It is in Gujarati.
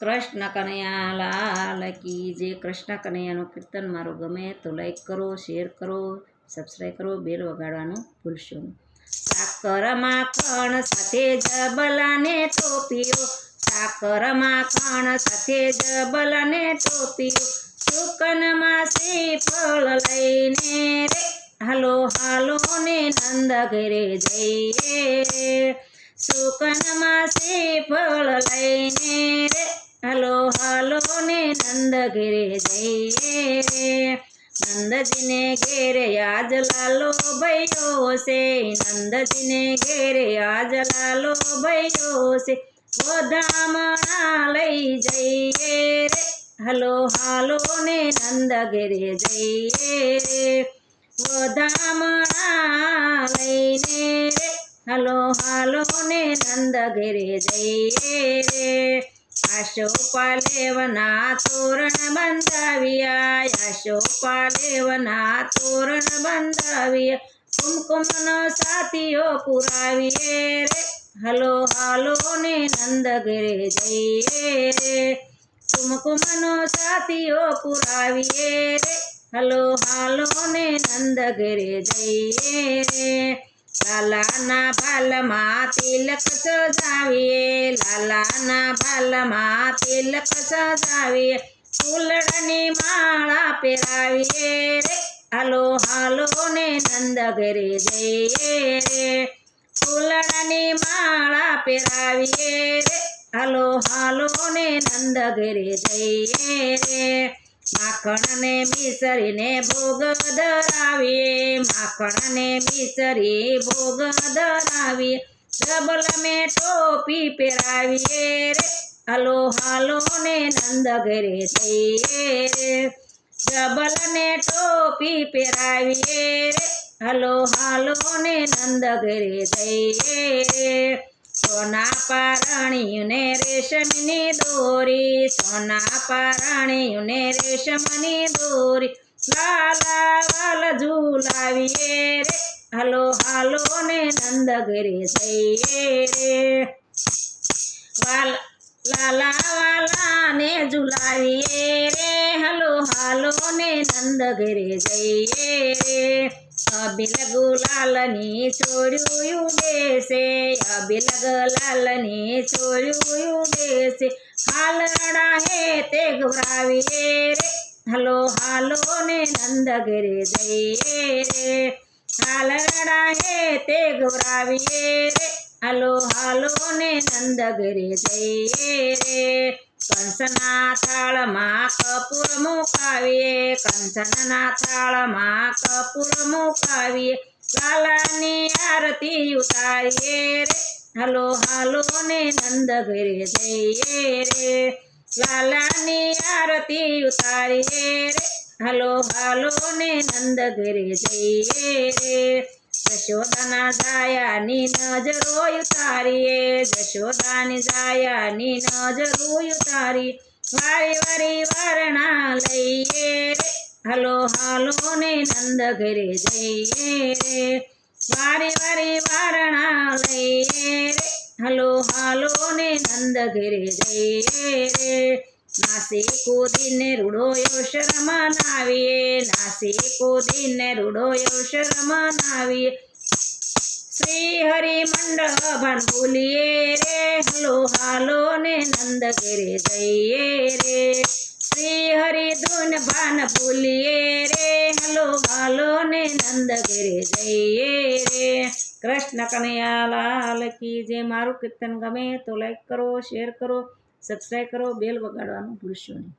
કૃષ્ણ કનૈયા લાલ કી જે કૃષ્ણ કનૈયાનું કીર્તન મારું ગમે તો લાઈક કરો શેર કરો સબસ્ક્રાઈબ કરો બેલ વગાડવાનું ભૂલશો નહીં. સાકર માખણ સાથે જબલાને ટોપીઓ, સાકર માખણ સાથે જબલાને ટોપીઓ સુકનમાં શ્રીફળ લઈને રે, હાલો હાલો ને નંદ ઘરે જઈએ. સુકનમાં શ્રીફળ લઈને રે હાલો હાલો ને નંદ ઘેરે જઈએ. નંદજીને ઘેરે આજ લાલો ભૈયો છે. નંદજીને ઘેરે આજ લાલો ભૈયો છે. વધામણા લઈ જઈએ રે. હલો, હાલો ને નંદ ઘેરે જઈએ. રે વધામણા લઈને હાલો હાલો નંદ ઘેરે જઈએ રે. આશો પાલેવના તોરણ બંધાવ્યા આશો પાલેવના તોરણ બંધાવ્યા કુમકુમનો સાથીઓ પુરાવીએ રે હલો હાલો ને નંદ ઘરે જઈએ રે કુમકુમનો સાથીઓ પુરાવીએ રે હલો હાલો ને નંદ ઘરે જઈએ રે લાલાના ભાલમાં તિલક સજાવીએ. લાલાના ભાલમાં તિલક સજાવીએ. ફૂલડની માળા પહેરાવીએ રે. હાલો હાલો ને નંદ ઘરે જઈએ રે. ફૂલડની માળા પહેરાવીએ રે. હાલો હાલો ને નંદ ઘરે જઈએ રે. માખણને મિસરીને ભોગ ધરાવીએ. માખણને મિસરી ભોગ ધરાવીએ. ડબલ મે ટોપી પહેરાવીએ રે. હલો, હાલો ને નંદ ઘરે જઈએ રે. ડબલ ને ટોપી પહેરાવીએ રે. હલો, હાલો ને નંદ ઘરે જઈએ રે. સોના પારણીયુને રેશમની દોરી, સોના પારણીયુને રેશમની દોરી. લાલા વાલ ઝુલાવીએ રે, હલો, હાલો ને નંદ ઘરે જઈએ રે. વાલ લાલા વાલા ને ઝુલાવીએ રે, હાલો. ને નંદ ઘરે જઈએ રે અબિલ ગુલાલની છોડ્યું ઉડેશે અબિલ ગુલાલની છોડ્યું ઉડેશે હાલડા હે તે ગવરાવીએ રે હાલો હાલો ને નંદ ઘરે જઈએ રે હાલડા હે તે ગવરાવીએ રે હાલો હાલો ને નંદ ઘરે જઈએ રે કંસના થાળમાં કપૂર મુકાવીએ કંચનના થાળમાં કપૂર મુકાવીએ. લાલાની આરતી ઉતારીએ રે, હાલો હાલો ને નંદ ઘરે જઈએ રે. લાલાની આરતી ઉતારીએ રે, હાલો હાલો ને નંદ ઘરે જઈએ રે. જશોદાના જાયાની નજરો ઉતારીએ જશોદાની જાયાની નજરો ઉતારી વારી વારી વારણા લઈએ રે હલો હાલો ને નંદ ઘરે જઈએ રે વારી વારી વારણા લઈએ રે હલો હાલો ને નંદ ઘરે જઈએ રે નાસી કૂદીને રૂડોયો શરમનાવીએ નાસી કૂદીને રૂડોયો આવીએ શ્રી હરિ મંડળ ભૂલીએ રે, હલો હાલો ને નંદ ઘેરે જઈએ રે. શ્રી હરિ ધૂન ભાન ભૂલીએ રે, હલો હાલો ને નંદ ઘેરે જઈએ રે. કૃષ્ણ કનૈયા લાલ કી જે મારું કીર્તન ગમે તો લાઈક કરો શેર કરો. સબસ્ક્રાઈબ કરો બેલ વગાડવાનું ભૂલશો નહીં.